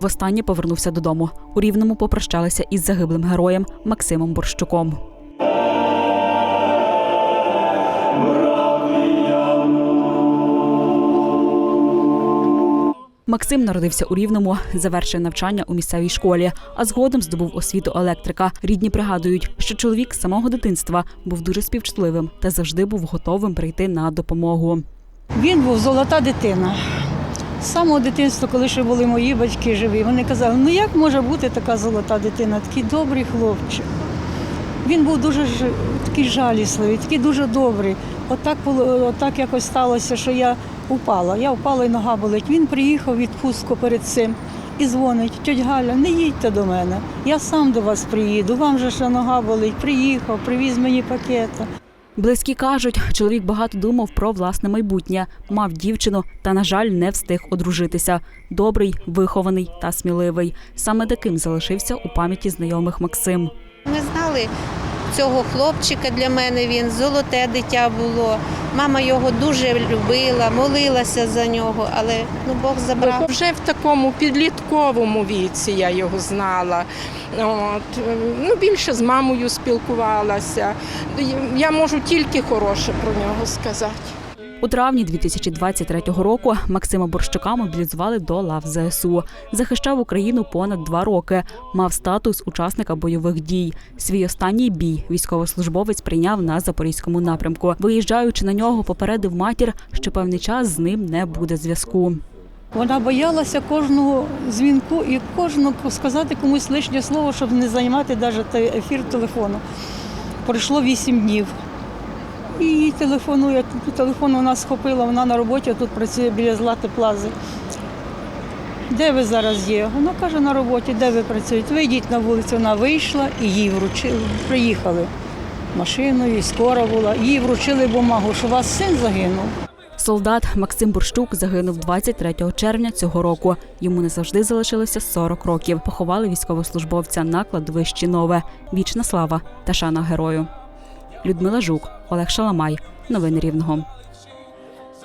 Востаннє повернувся додому. У рівному попрощалися із загиблим героєм Максимом Борщуком. Максим народився у Рівному, завершив навчання у місцевій школі, а згодом здобув освіту електрика. Рідні пригадують, що чоловік з самого дитинства був дуже співчутливим та завжди був готовим прийти на допомогу. Він був золота дитина. З самого дитинства, коли ще були мої батьки живі, вони казали, ну як може бути така золота дитина, такий добрий хлопчик. Він був дуже такий жалісливий, такий дуже добрий. Отак, отак якось сталося, що я упала. Я впала і нога болить. Він приїхав відпустку перед цим і дзвонить, тьоть Галя, не їдьте до мене. Я сам до вас приїду. Вам же ще нога болить. Приїхав, привіз мені пакета. Близькі кажуть, чоловік багато думав про власне майбутнє, мав дівчину та, на жаль, не встиг одружитися. Добрий, вихований та сміливий. Саме таким залишився у пам'яті знайомих Максим. Ми знали цього хлопчика для мене. Він золоте дитя було. Мама його дуже любила, молилася за нього, але ну Бог забрав. Вже в такому підлітковому віці я його знала. От, е, ну, більше з мамою спілкувалася. Я можу тільки хороше про нього сказати. У травні 2023 року Максима Борщука мобілізували до лав ЗСУ. Захищав Україну понад два роки. Мав статус учасника бойових дій. Свій останній бій військовослужбовець прийняв на запорізькому напрямку. Виїжджаючи на нього, попередив матір, що певний час з ним не буде зв'язку. Вона боялася кожного дзвінку і кожного сказати комусь лишнє слово, щоб не займати навіть ефір телефону. Пройшло вісім днів. І їй телефонує, телефон вона схопила, вона на роботі, тут працює біля Злати Плази. Де ви зараз є? Вона каже на роботі, де ви працюєте? Вийдіть на вулицю. Вона вийшла і їй вручили. Приїхали машиною, скоро була. Їй вручили бумагу, що у вас син загинув. Солдат Максим Борщук загинув 23 червня цього року. Йому не завжди залишилося 40 років. Поховали військовослужбовця на кладовищі Нове. Вічна слава та шана герою. Людмила Жук, Олег Шаламай. Новини Рівного.